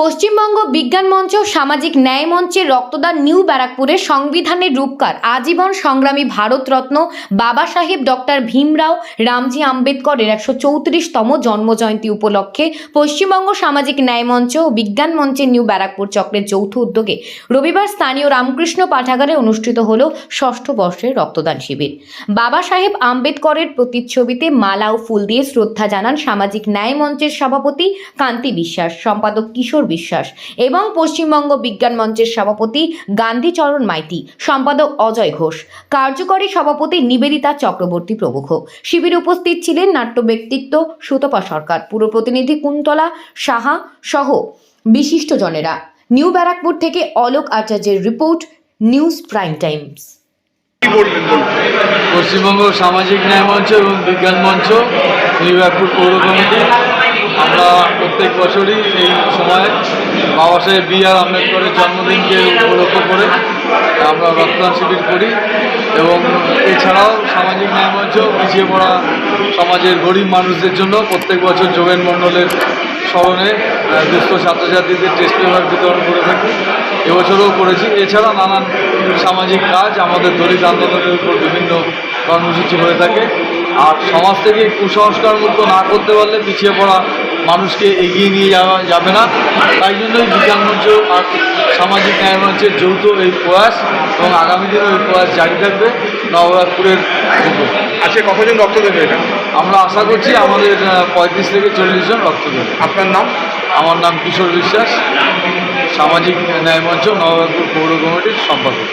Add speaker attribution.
Speaker 1: পশ্চিমবঙ্গ বিজ্ঞান মঞ্চ সামাজিক ন্যায় মঞ্চের রক্তদান নিউ ব্যারাকপুরে সংবিধানের রূপকার। আজীবন সংগ্রামী ভারতরত্ন বাবা সাহেব ডক্টর ভীমরাও রামজি আম্বেদকরের একশো চৌত্রিশতম জন্মজয়ন্তী উপলক্ষে পশ্চিমবঙ্গ সামাজিক ন্যায় মঞ্চ ও বিজ্ঞান মঞ্চের নিউ ব্যারাকপুর চক্রের যৌথ উদ্যোগে রবিবার স্থানীয় রামকৃষ্ণ পাঠাগারে অনুষ্ঠিত হল ষষ্ঠ বর্ষের রক্তদান শিবির। বাবা সাহেব আম্বেদকরের প্রতিচ্ছবিতে মালা ও ফুল দিয়ে শ্রদ্ধা জানান সামাজিক ন্যায় মঞ্চের সভাপতি কান্তি বিশ্বাস, সম্পাদক কিশোর বিশ্বাস এবং পশ্চিমবঙ্গ বিজ্ঞান মঞ্চের সভাপতি গান্ধীচরণ মাইতি সম্পাদক অজয় ঘোষ কার্যকরী সভাপতি নিবেদিতা চক্রবর্তী প্রমুখ। শিবিরে উপস্থিত ছিলেন নাট্য ব্যক্তিত্ব সুতপা সরকার পুরো প্রতিনিধি কুন্তলা সাহা সহ বিশিষ্টজনেরা নিউ ব্যারাকপুর থেকে Alok আচার্যের report news prime times.
Speaker 2: Paschimbanga সামাজিক ন্যায় মঞ্চ এবং বিজ্ঞান মঞ্চ নিউব্যাপুর পৌর কমিটি। আমরা প্রত্যেক বছরই এই সময় বাবা সাহেব বি আর আম্বেদকরের জন্মদিনকে উপলক্ষ করে আমরা রক্তদান শিবির করি এবং এছাড়াও সামাজিক ন্যায় পিছিয়ে পড়া সমাজের গরিব মানুষদের জন্য প্রত্যেক বছর যোগেন মণ্ডলের স্মরণে দুস্থ ছাত্রছাত্রীদের টেস্ট পেপার বিতরণ করে থাকি। এবছরও করেছি। এছাড়া নানান সামাজিক কাজ আমাদের দলিত আন্দোলনের উপর বিভিন্ন কর্মসূচি হয়ে থাকে। আর সমাজ থেকে কুসংস্কার মুক্ত না করতে পারলে পিছিয়ে পড়া মানুষকে এগিয়ে নিয়ে যাওয়া যাবে না। তাই জন্যই বিজ্ঞান মঞ্চ আর সামাজিক ন্যায় মঞ্চের যৌথ এই প্রয়াস এবং আগামী দিনেও এই প্রয়াস জারি থাকবে নবরাজপুরের
Speaker 3: আজকে কতজন রক্ত দেবে এটা?
Speaker 2: আমরা আশা করছি আমাদের পঁয়ত্রিশ থেকে চল্লিশ জন রক্ত দেবে।
Speaker 3: আপনার নাম?
Speaker 2: আমার নাম কিশোর বিশ্বাস সামাজিক ন্যায় মঞ্চ নবরাজপুর পৌর কমিটির সম্পাদক।